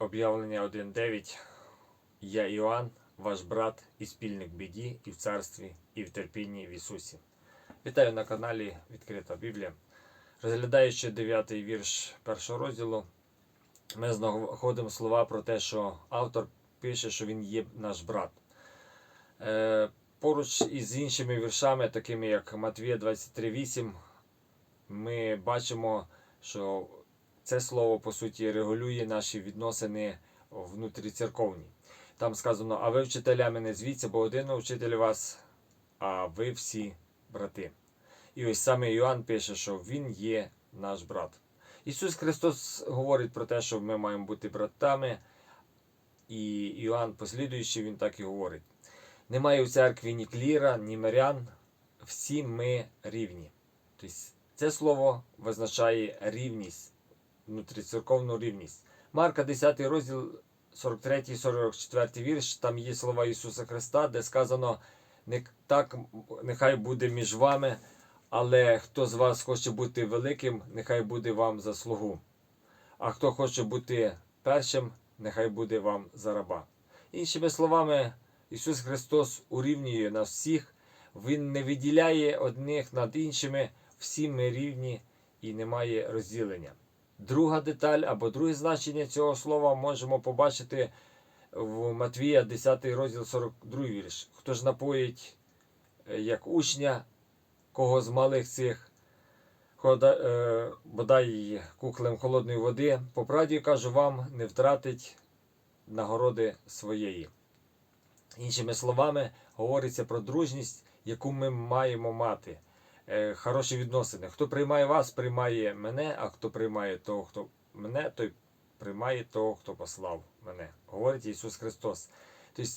Об'явлення 1.9. Я Іоанн, ваш брат і спільник в біді, і в царстві, і в терпінні в Ісусі. Вітаю на каналі Відкрита Біблія. Розглядаючи 9 вірш першого розділу, ми знаходимо слова про те, що автор пише, що він є наш брат. Е, поруч із іншими віршами, такими як Матвія 23.8, ми бачимо, що це слово по суті регулює наші відносини внутріцерковні. Там сказано: а ви вчителями не звіться, бо один вчитель вас, а ви всі брати. І ось саме Іоанн пише, що Він є наш брат. Ісус Христос говорить про те, що ми маємо бути братами, і Іоанн, послідуючий, він так і говорить: немає у церкві ні кліра, ні мирян, всі ми рівні. Тобто це слово визначає рівність, внутріцерковну рівність. Марка 10 розділ 43-44 вірш, там є слова Ісуса Христа, де сказано, не так нехай буде між вами, але хто з вас хоче бути великим, нехай буде вам за слугу. А хто хоче бути першим, нехай буде вам за раба. Іншими словами, Ісус Христос урівнює нас всіх, Він не виділяє одних над іншими, всі ми рівні і немає розділення. Друга деталь або друге значення цього слова можемо побачити в Матвія 10 розділ 42 вірш. Хто ж напоїть е, як учня, кого з малих цих е, бодай кухлем холодної води, по правді кажу вам, не втратить нагороди своєї. Іншими словами, говориться про дружність, яку ми маємо мати. Е, Хороші відносини. Хто приймає вас, приймає мене, а хто приймає того, хто мене, той приймає того, хто послав мене. Говорить Ісус Христос. Тобто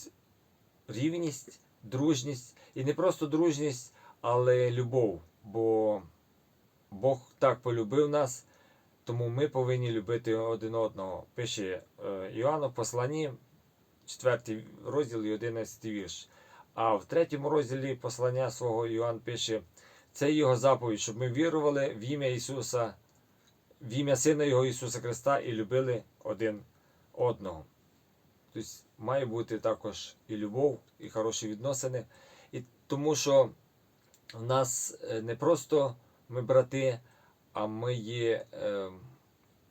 рівність, дружність і не просто дружність, але любов. Бо Бог так полюбив нас, тому ми повинні любити один одного. Пише е, Іоанн в посланні, 4 розділ і 11 вірш. А в третьому розділі послання свого Іоанн пише. Це його заповідь, щоб ми вірували в ім'я Ісуса, в ім'я Сина Його Ісуса Христа і любили один одного. Тобто має бути також і любов, і хороші відносини. І тому що в нас е, не просто ми брати, а ми є е,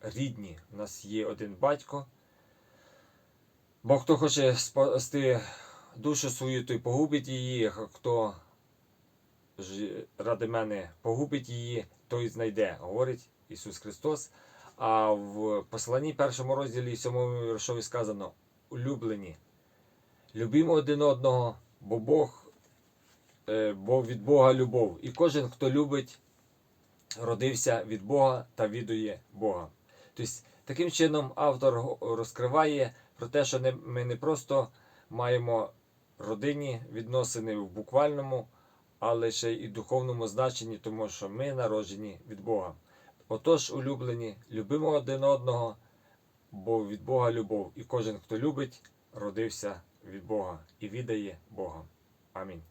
рідні. У нас є один батько. Бо хто хоче спасти душу свою, той погубить її, хто ради мене погубить її, той знайде, говорить Ісус Христос. А в посланні першому розділі сьомому віршові сказано: улюблені, любімо один одного, бо Бог, е, бо від Бога любов. І кожен, хто любить, родився від Бога та відує Бога. Тобто, таким чином автор розкриває про те, що ми не просто маємо родинні відносини в буквальному але ще й духовному значенні, тому що ми народжені від Бога. Отож, улюблені, любимо один одного, бо від Бога любов, і кожен, хто любить, родився від Бога і віддає Бога. Амінь.